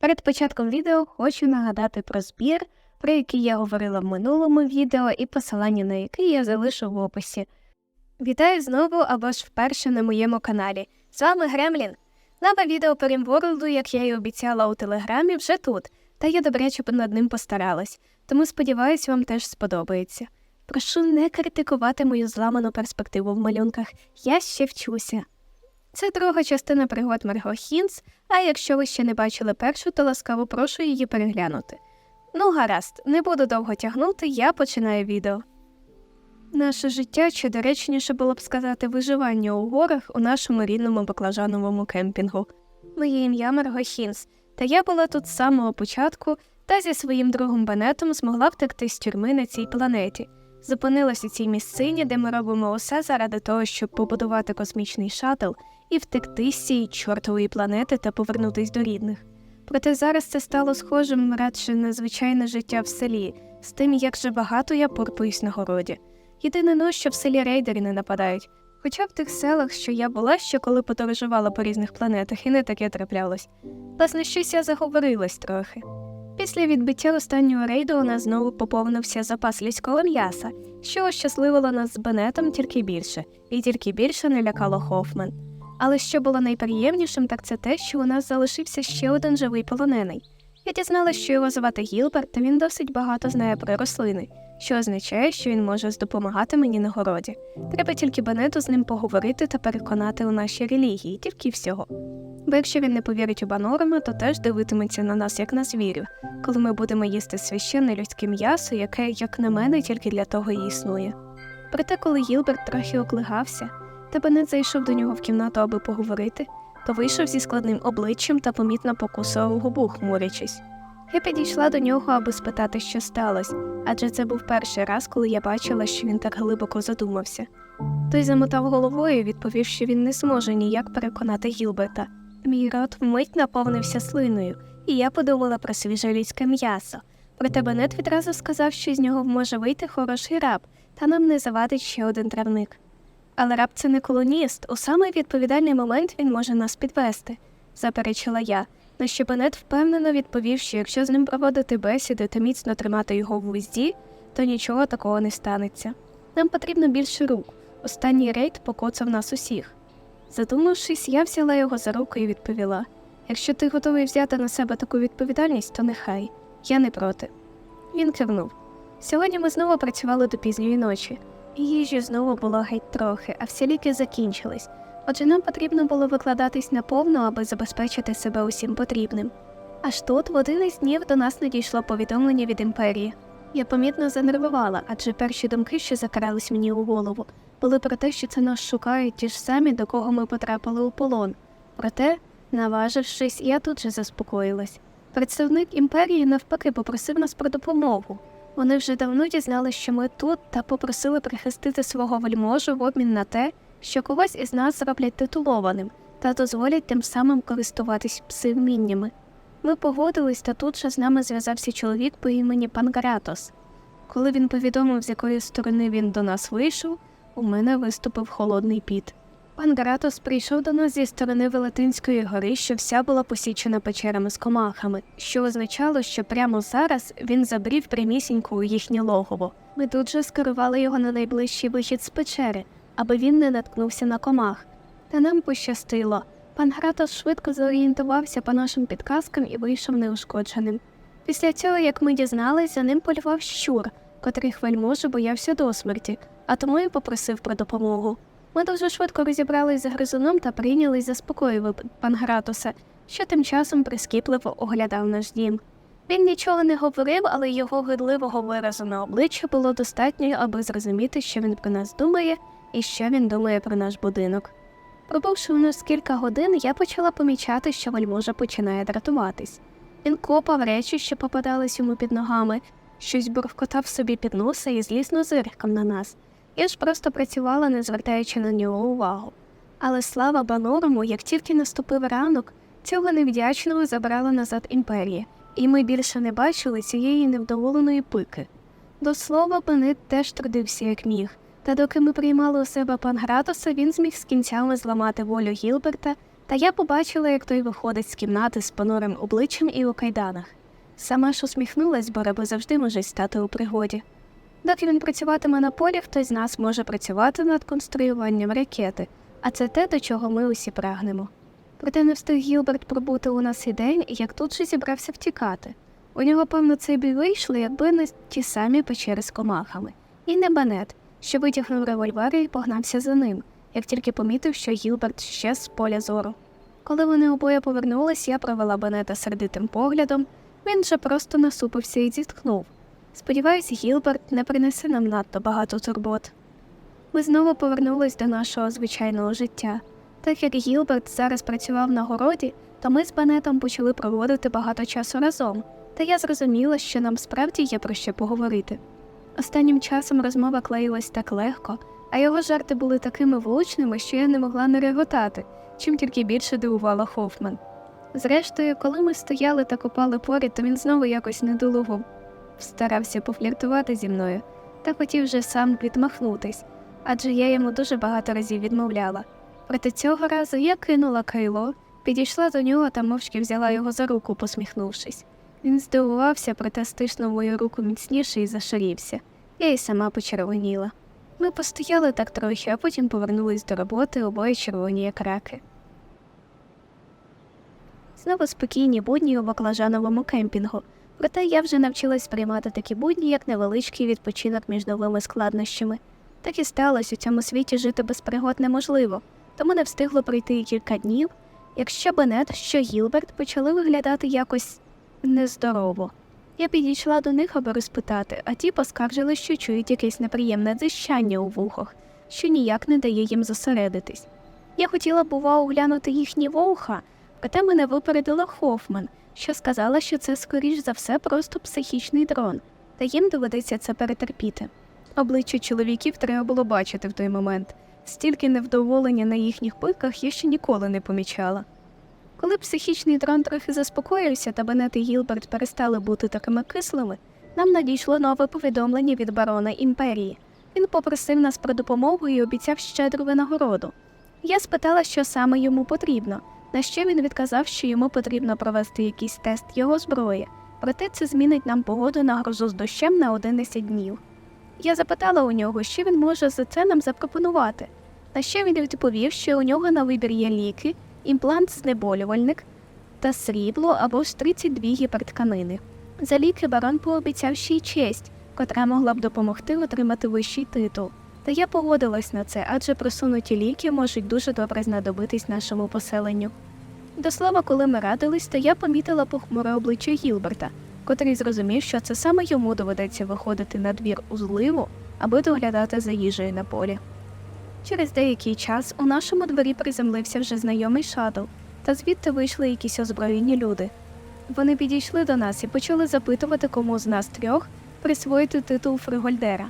Перед початком відео хочу нагадати про збір, про який я говорила в минулому відео, і посилання на який я залишу в описі. Вітаю знову або ж вперше на моєму каналі. З вами Гремлін. Нове відео по Римворлду, як я і обіцяла у телеграмі, вже тут, та я добряче над ним постаралась, тому сподіваюсь, вам теж сподобається. Прошу не критикувати мою зламану перспективу в малюнках, я ще вчуся. Це друга частина пригод Марго Хінс, а якщо ви ще не бачили першу, то ласкаво прошу її переглянути. Ну, гаразд, не буду довго тягнути, я починаю відео. Наше життя, чи доречніше було б сказати, виживання у горах у нашому рідному баклажановому кемпінгу. Моє ім'я Марго Хінс, та я була тут з самого початку та зі своїм другом Бенетом змогла втекти з тюрми на цій планеті. Зупинилась у цій місцині, де ми робимо усе заради того, щоб побудувати космічний шатл і втекти з цієї чортової планети та повернутись до рідних. Проте зараз це стало схожим радше на звичайне життя в селі, з тим, як же багато я порпуюсь на городі. Єдине ну, що в селі рейдери не нападають. Хоча в тих селах, що я була ще коли подорожувала по різних планетах, і не таке траплялось. Власне, щось я заговорилась трохи. Після відбиття останнього рейду у нас знову поповнився запас людського м'яса, що ощасливило нас з Бенетом тільки більше, і тільки більше не лякало Хофман. Але що було найприємнішим, так це те, що у нас залишився ще один живий полонений. Я дізналася, що його звати Гілберт, та він досить багато знає про рослини, що означає, що він може допомагати мені на городі. Треба тільки Бенету з ним поговорити та переконати у нашій релігії, тільки всього. Бо якщо він не повірить у Банорама, то теж дивитиметься на нас як на звірів, коли ми будемо їсти священне людське м'ясо, яке, як на мене, тільки для того і існує. Проте, коли Гілберт трохи оклигався, та Бенет зайшов до нього в кімнату, аби поговорити, то вийшов зі складним обличчям та помітно покусував губу, хмурячись. Я підійшла до нього, аби спитати, що сталося, адже це був перший раз, коли я бачила, що він так глибоко задумався. Той замотав головою і відповів, що він не зможе ніяк переконати Гілберта. Мій рот вмить наповнився слиною, і я подумала про свіже людське м'ясо. Проте Бенет відразу сказав, що з нього може вийти хороший раб, та нам не завадить ще один травник. Але раб це не колоніст, у самий відповідальний момент він може нас підвести, заперечила я, на що Бенет впевнено відповів, що якщо з ним проводити бесіди та міцно тримати його в вузді, то нічого такого не станеться. Нам потрібно більше рук. Останній рейд покоцав нас усіх. Задумавшись, я взяла його за руку і відповіла: якщо ти готовий взяти на себе таку відповідальність, то нехай. Я не проти. Він кивнув. Сьогодні ми знову працювали до пізньої ночі. Їжі знову було геть трохи, а всі ліки закінчились. Отже, нам потрібно було викладатись наповну, аби забезпечити себе усім потрібним. Аж тут в один із днів до нас надійшло повідомлення від імперії. Я помітно занервувала, адже перші думки, що закрались мені у голову, були про те, що це нас шукають ті ж самі, до кого ми потрапили у полон. Проте, наважившись, я тут же заспокоїлась. Представник імперії навпаки попросив нас про допомогу. Вони вже давно дізналися, що ми тут, та попросили прихистити свого вельможу в обмін на те, що когось із нас зроблять титулованим та дозволять тим самим користуватись псивміннями. Ми погодились, та тут же з нами зв'язався чоловік по імені Панкратос. Коли він повідомив, з якої сторони він до нас вийшов, у мене виступив холодний піт. Пан Гратос прийшов до нас зі сторони Велетинської гори, що вся була посічена печерами з комахами, що означало, що прямо зараз він забрів прямісінько у їхнє логово. Ми тут же скерували його на найближчий вихід з печери, аби він не наткнувся на комах. Та нам пощастило. Пан Гратос швидко зорієнтувався по нашим підказкам і вийшов неушкодженим. Після цього, як ми дізнались, за ним полював щур, котрий вельможу боявся до смерті, а тому і попросив про допомогу. Ми дуже швидко розібрались з гризуном та прийнялись заспокоювати Пангратуса, що тим часом прискіпливо оглядав наш дім. Він нічого не говорив, але його гидливого виразу на обличчя було достатньо, аби зрозуміти, що він про нас думає і що він думає про наш будинок. Пробувши у нас кілька годин, я почала помічати, що вельможа починає дратуватись. Він копав речі, що попадались йому під ногами, щось буркотав собі під носа і злісно зиркав на нас. Я ж просто працювала, не звертаючи на нього увагу. Але слава Банорому, як тільки наступив ранок, цього невдячного забрала назад імперія, і ми більше не бачили цієї невдоволеної пики. До слова, Бенит теж трудився як міг, та доки ми приймали у себе Пангратоса, він зміг з кінцями зламати волю Гілберта Та я побачила, як той виходить з кімнати з понурим обличчям і у кайданах. Сама ж усміхнулась, бо раби завжди можуть стати у пригоді. Доки він працюватиме на полі, хтось з нас може працювати над конструюванням ракети, а це те, до чого ми усі прагнемо. Проте не встиг Гілберт пробути у нас і день, як тут же зібрався втікати. У нього, певно, цей бій вийшло, якби не ті самі печери з комахами. І не банет, що витягнув револьвер і погнався за ним, як тільки помітив, що Гілберт щез з поля зору. Коли вони обоє повернулись, я провела Бенета сердитим поглядом, він же просто насупився і зітхнув. Сподіваюсь, Гілберт не принесе нам надто багато турбот. Ми знову повернулись до нашого звичайного життя. Так як Гілберт зараз працював на городі, то ми з Бенетом почали проводити багато часу разом, та я зрозуміла, що нам справді є про що поговорити. Останнім часом розмова клеїлась так легко, а його жарти були такими влучними, що я не могла не реготати, чим тільки більше дивувала Хофман. Зрештою, коли ми стояли та копали поряд, то він знову якось недолуго старався пофліртувати зі мною та хотів вже сам відмахнутись, адже я йому дуже багато разів відмовляла. Проте цього разу я кинула кайло, підійшла до нього та мовчки взяла його за руку, посміхнувшись. Він здивувався, проте стиснув мою руку міцніше і зашарівся. Я й сама почервоніла. Ми постояли так трохи, а потім повернулись до роботи обоє червоні як раки. Знову спокійні будні у баклажановому кемпінгу, проте я вже навчилась сприймати такі будні, як невеличкий відпочинок між новими складнощами. Так і сталося, у цьому світі жити без пригод неможливо, тому не встигло пройти і кілька днів, якщо Бенет, що Гілберт почали виглядати якось нездорово. Я підійшла до них, аби розпитати, а ті поскаржили, що чують якесь неприємне дзищання у вухах, що ніяк не дає їм зосередитись. Я хотіла, бува, оглянути їхні вуха, проте мене випередила Хофман, що сказала, що це, скоріш за все, просто психічний дрон, та їм доведеться це перетерпіти. Обличчя чоловіків треба було бачити в той момент. Стільки невдоволення на їхніх пиках я ще ніколи не помічала. Коли психічний дрон трохи заспокоївся та Бенет і Гілберт перестали бути такими кислими, нам надійшло нове повідомлення від барона імперії. Він попросив нас про допомогу і обіцяв щедру винагороду. Я спитала, що саме йому потрібно, на що він відказав, що йому потрібно провести якийсь тест його зброї, проте це змінить нам погоду на грозу з дощем на 11 днів. Я запитала у нього, що він може за це нам запропонувати. На що він відповів, що у нього на вибір є ліки, імплант знеболювальник та срібло або ж 32 гіпертканини. За ліки барон пообіцяв ще й честь, котра могла б допомогти отримати вищий титул. Та я погодилась на це, адже просунуті ліки можуть дуже добре знадобитись нашому поселенню. До слова, коли ми радились, то я помітила похмуре обличчя Гілберта, котрий зрозумів, що це саме йому доведеться виходити на двір у зливу, аби доглядати за їжею на полі. Через деякий час у нашому дворі приземлився вже знайомий шатл, та звідти вийшли якісь озброєні люди. Вони підійшли до нас і почали запитувати, кому з нас трьох присвоїти титул Фригольдера.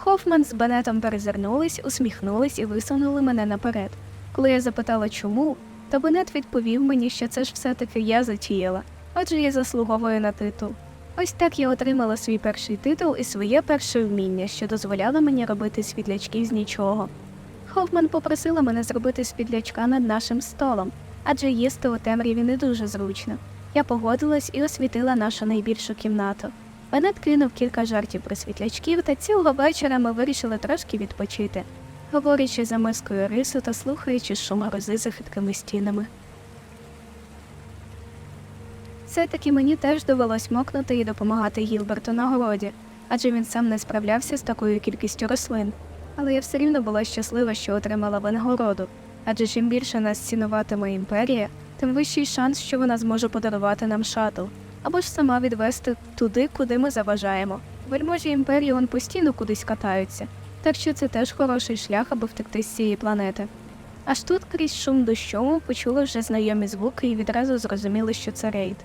Хофман з Бенетом перезирнулись, усміхнулись і висунули мене наперед. Коли я запитала, чому, то Бенет відповів мені, що це ж все-таки я затіяла, отже я заслуговую на титул. Ось так я отримала свій перший титул і своє перше вміння, що дозволяло мені робити світлячки з нічого. Хофман попросила мене зробити світлячка над нашим столом, адже їсти у темряві не дуже зручно. Я погодилась і освітила нашу найбільшу кімнату. Бенет кинув кілька жартів про світлячків, та цілого вечора ми вирішили трошки відпочити, говорячи за мискою рису та слухаючи шум грози за хиткими стінами. Все-таки мені теж довелось мокнути і допомагати Гілберту на городі, адже він сам не справлявся з такою кількістю рослин. Але я все рівно була щаслива, що отримала винагороду, адже чим більше нас цінуватиме імперія, тим вищий шанс, що вона зможе подарувати нам шатл, або ж сама відвести туди, куди ми заважаємо. Вельможі імперії он постійно кудись катаються, так що це теж хороший шлях, аби втекти з цієї планети. Аж тут крізь шум дощу ми почули вже знайомі звуки і відразу зрозуміли, що це рейд.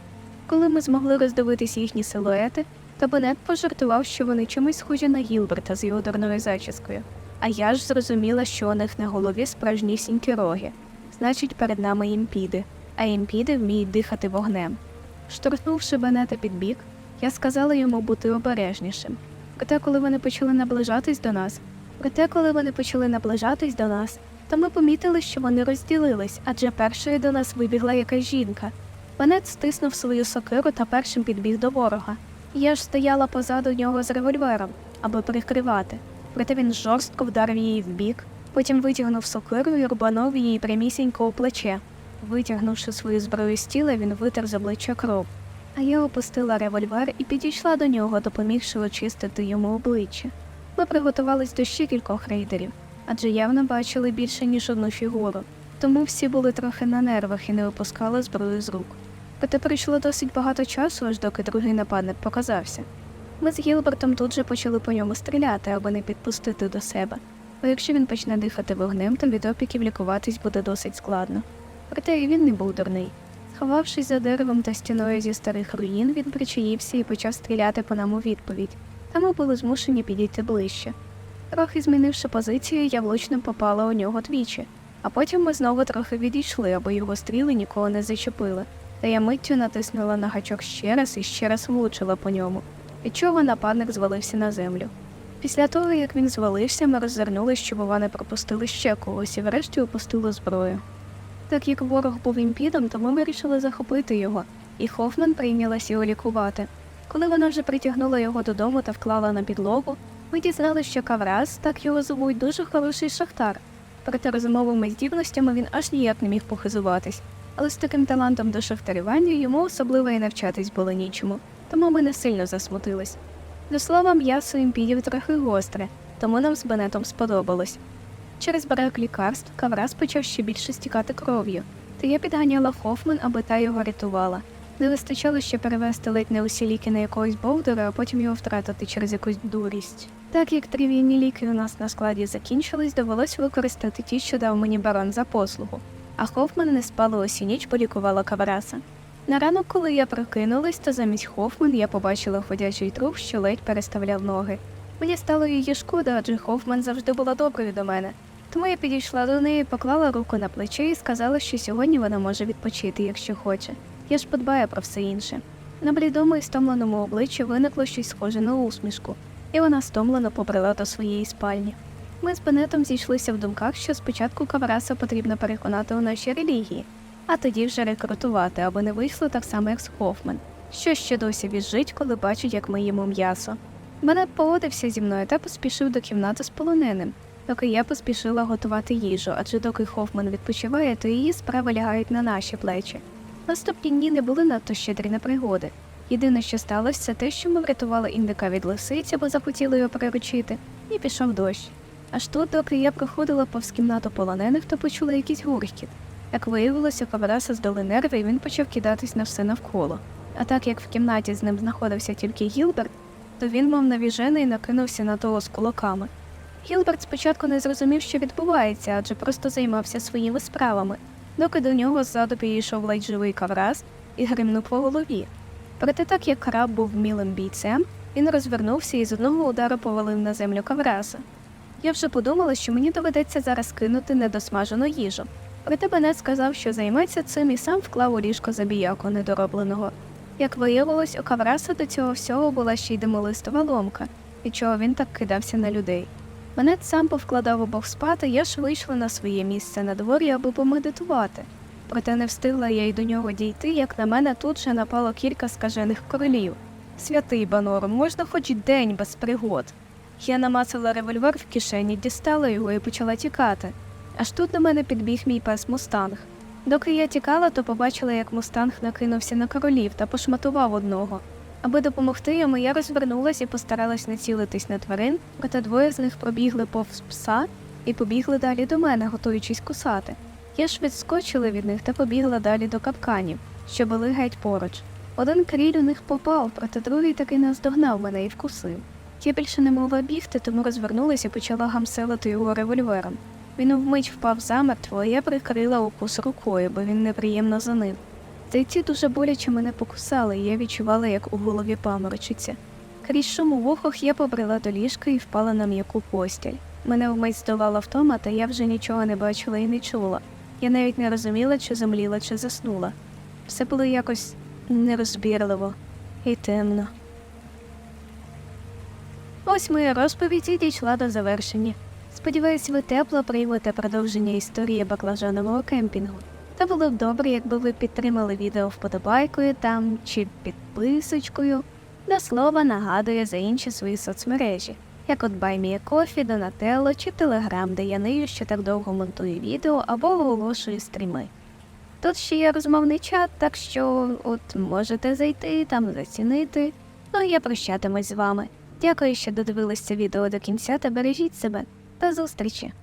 Коли ми змогли роздивитись їхні силуети, то пожартував, що вони чимось схожі на Гілберта з його дурною зачіскою. А я ж зрозуміла, що у них на голові справжнісінькі роги. Значить, перед нами імпіди, а імпіди вміють дихати вогнем. Штовхнувши Бенета під бік, я сказала йому бути обережнішим. Проте, коли вони почали наближатись до нас, проте, коли вони почали наближатись до нас, та ми помітили, що вони розділились, адже першою до нас вибігла якась жінка. Панет стиснув свою сокиру та першим підбіг до ворога. Я ж стояла позаду нього з револьвером, аби прикривати. Проте він жорстко вдарив її в бік, потім витягнув сокиру і рубанув її прямісінько у плече. Витягнувши свою зброю з тіла, він витер з обличчя кров. А я опустила револьвер і підійшла до нього, допомігши очистити йому обличчя. Ми приготувались до ще кількох рейдерів, адже явно бачили більше, ніж одну фігуру, тому всі були трохи на нервах і не випускали зброю з рук. Проте пройшло досить багато часу, аж доки другий нападник показався. Ми з Гілбертом тут же почали по ньому стріляти, аби не підпустити до себе. Бо якщо він почне дихати вогнем, то від опіків лікуватись буде досить складно. Проте і він не був дурний. Сховавшись за деревом та стіною зі старих руїн, він причаївся і почав стріляти по нам у відповідь, та ми були змушені підійти ближче. Трохи змінивши позицію, я влучно попала у нього двічі, а потім ми знову трохи відійшли, аби його стріли нікого не зачепили. Та я миттю натиснула на гачок ще раз і ще раз влучила по ньому, від чого нападник звалився на землю. Після того, як він звалився, ми роззирнули, щоб вова не пропустили ще когось і врешті опустили зброю. Так як ворог був імпідом, то ми вирішили захопити його, і Хофман прийнялась його лікувати. Коли вона вже притягнула його додому та вклала на підлогу, ми дізналися, що Кавраз, так його звуть, дуже хороший шахтар. Проте розумовими здібностями він аж ніяк не міг похизуватись. Але з таким талантом до шахтарювання йому особливо і навчатись було нічому, тому ми не сильно засмутились. До слова, м'ясо імпідів трохи гостре, тому нам з Бенетом сподобалось. Через барак лікарств Кавраз почав ще більше стікати кров'ю, та я підганяла Хофман, аби та його рятувала. Не вистачало ще перевести ледь не усі ліки на якогось бовдера, а потім його втратити через якусь дурість. Так як тривійні ліки у нас на складі закінчились, довелось використати ті, що дав мені барон за послугу. А Хофман не спала усю ніч, полікувала Кавраса. На ранок, коли я прокинулась, то замість Хофман я побачила ходячий труп, що ледь переставляв ноги. Мені стало її шкода, адже Хофман завжди була доброю до мене. Тому я підійшла до неї, поклала руку на плече і сказала, що сьогодні вона може відпочити, якщо хоче. Я ж подбаю про все інше. На блідому і стомленому обличчі виникло щось схоже на усмішку, і вона стомлено побрела до своєї спальні. Ми з Бенетом зійшлися в думках, що спочатку Кавраса потрібно переконати у нашій релігії, а тоді вже рекрутувати, аби не вийшло так само, як з Хофман, що ще досі візжить, коли бачить, як ми їмо м'ясо. Бенет погодився зі мною та поспішив до кімнати з полоненим, доки я поспішила готувати їжу, адже доки Хофман відпочиває, то її справи лягають на наші плечі. Наступні дні не були надто щедрі на пригоди. Єдине, що сталося, це те, що ми врятували індика від лисиці, бо захотіли його приручити, і пішов дощ. Аж тут, доки я проходила повз кімнату полонених, то почула якийсь гуркіт. Як виявилося, Кавараса здали нерви, і він почав кидатись на все навколо. А так як в кімнаті з ним знаходився тільки Гілберт, то він, мов навіжений, накинувся на того з кулаками. Гілберт спочатку не зрозумів, що відбувається, адже просто займався своїми справами, доки до нього ззаду підійшов ледь живий кавраз і гримнув по голові. Проте так як краб був вмілим бійцем, він розвернувся і з одного удару повалив на землю кавраза. Я вже подумала, що мені доведеться зараз кинути недосмажену їжу. Проте Бенет сказав, що займеться цим і сам вклав у ліжко забіяку недоробленого. Як виявилось, у Кавраса до цього всього була ще й демолистова ломка, від чого він так кидався на людей. Бенет сам повкладав обох спати, я ж вийшла на своє місце на дворі, аби помедитувати. Проте не встигла я й до нього дійти, як на мене тут же напало кілька скажених королів. Святий Банор, можна хоч день без пригод. Я намацала револьвер в кишені, дістала його і почала тікати. Аж тут до мене підбіг мій пес Мустанг. Доки я тікала, то побачила, як Мустанг накинувся на королів та пошматував одного. Аби допомогти йому, я розвернулась і постаралась націлитись на тварин, проте двоє з них пробігли повз пса і побігли далі до мене, готуючись кусати. Я ж відскочила від них та побігла далі до капканів, що були геть поруч. Один кріль у них попав, проте другий таки наздогнав мене і вкусив. Я більше не могла бігти, тому розвернулася і почала гамселити його револьвером. Він вмить впав замертво, а я прикрила укус рукою, бо він неприємно занив. Зайці дуже боляче мене покусали, і я відчувала, як у голові паморочиться. Крізь шум у вухах я побрела до ліжка і впала на м'яку постіль. Мене вмить здолала втома, та я вже нічого не бачила і не чула. Я навіть не розуміла, чи замліла, чи заснула. Все було якось нерозбірливо і темно. Ось моя розповідь і дійшла до завершення. Сподіваюсь, ви тепло приймете продовження історії баклажанового кемпінгу. Та було б добре, якби ви підтримали відео вподобайкою там чи підписочкою. До слова нагадує за інші свої соцмережі, як от BuyMeACoffee, Donatello чи Telegram, де я нею що так довго монтую відео або оголошую стріми. Тут ще є розмовний чат, так що от можете зайти там зацінити. Ну і я прощатимусь з вами. Дякую, що додивилися відео до кінця та бережіть себе. До зустрічі!